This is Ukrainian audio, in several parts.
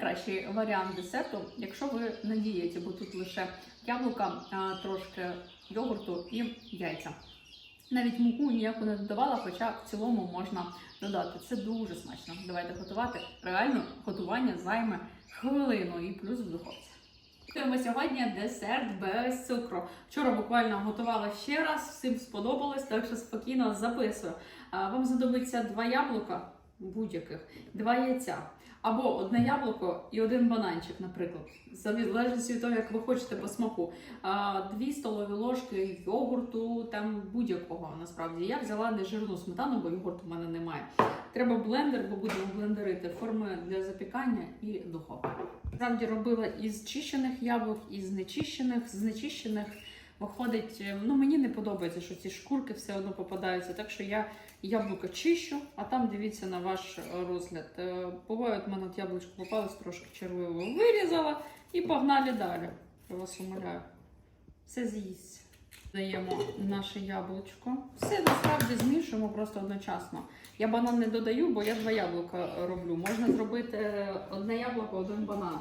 найкращий варіант десерту, якщо ви на дієті, бо тут лише яблука, трошки йогурту і яйця. Навіть муку ніяку не додавала, хоча в цілому можна додати. Це дуже смачно. Давайте готувати. Реально готування займе хвилину і плюс в духовці. Готуємо сьогодні десерт без цукру. Вчора буквально готувала ще раз, всім сподобалось, так що спокійно записую. Вам знадобиться два яблука будь-яких, два яйця. Або одне яблуко і один бананчик, наприклад, залежно від того, як ви хочете по смаку. А, Дві столові ложки йогурту, там будь-якого насправді. Я взяла нежирну сметану, бо йогурту в мене немає. Треба блендер, бо будемо блендерити форми для запікання і духовка. Справді робила із чищених яблук, із нечищених. З нечищених виходить, е, ну мені не подобається, що ці шкурки все одно попадаються. Так що я яблука чищу, а там дивіться на ваш е, розгляд. Е, Буває, от мене от яблучко попалось, трошки червивого вирізала і погнали далі. Я вас умоляю. Все з'їсть. Даємо наше яблучко. Все насправді змішуємо просто одночасно. Я банан не додаю, бо я два яблука роблю. Можна зробити одне яблуко, один банан.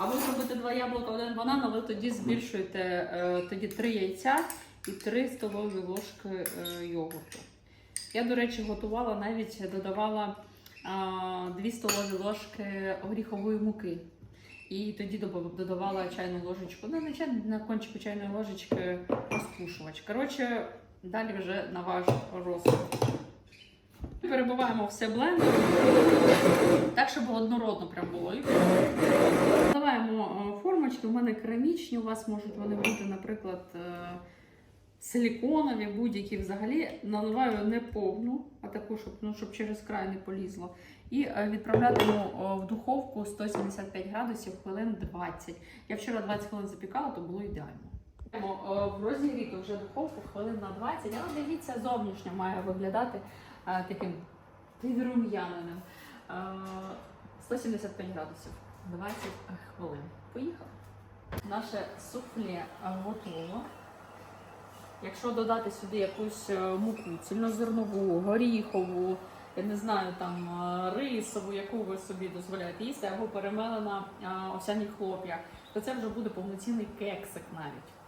Або зробити два яблука, один банан, але тоді збільшуєте е, тоді три яйця і три столові ложки е, йогурту. Я, до речі, готувала навіть додавала а, дві столові ложки горіхової муки. І тоді додавала чайну ложечку, ну не чай, на кончику чайної ложечки розпушувач. Коротше, далі вже на ваш розсуд. Перебиваємо все блендером, так, щоб однородно прям було. І Наливаємо е, формочки, у мене керамічні, у вас можуть вони бути, наприклад, е, силіконові, будь-які взагалі. Наливаю не повну, а таку, щоб, ну, щоб через край не полізло. І е, відправлятиму в духовку 175 градусів хвилин 20. Я вчора 20 хвилин запікала, то було ідеально. О, В розігріту вже духовку хвилин на 20, але дивіться, зовнішньо має виглядати е, таким підрум'яненим. Е, 175 градусів, 20 хвилин. Поїхали. Наше суфле е, готово. Якщо додати сюди якусь е, муку, цільнозернову, горіхову, я не знаю, там е, рисову, яку ви собі дозволяєте їсти, або перемелена е, овсяні хлоп'я, то це вже буде повноцінний кексик навіть.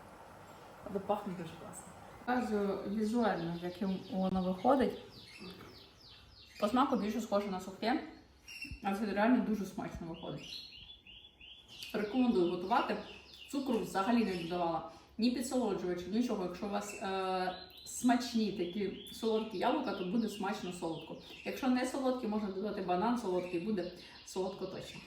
Але пахне дуже класно. Показую візуально, яким воно виходить. По смаку більше схоже на сухе, а це реально дуже смачно виходить. Рекомендую готувати. Цукру взагалі не додавала. Ні підсолоджувачів, нічого. Якщо у вас е, смачні такі солодкі яблука, то буде смачно солодко. Якщо не солодкі, можна додати банан солодкий, буде солодко точно.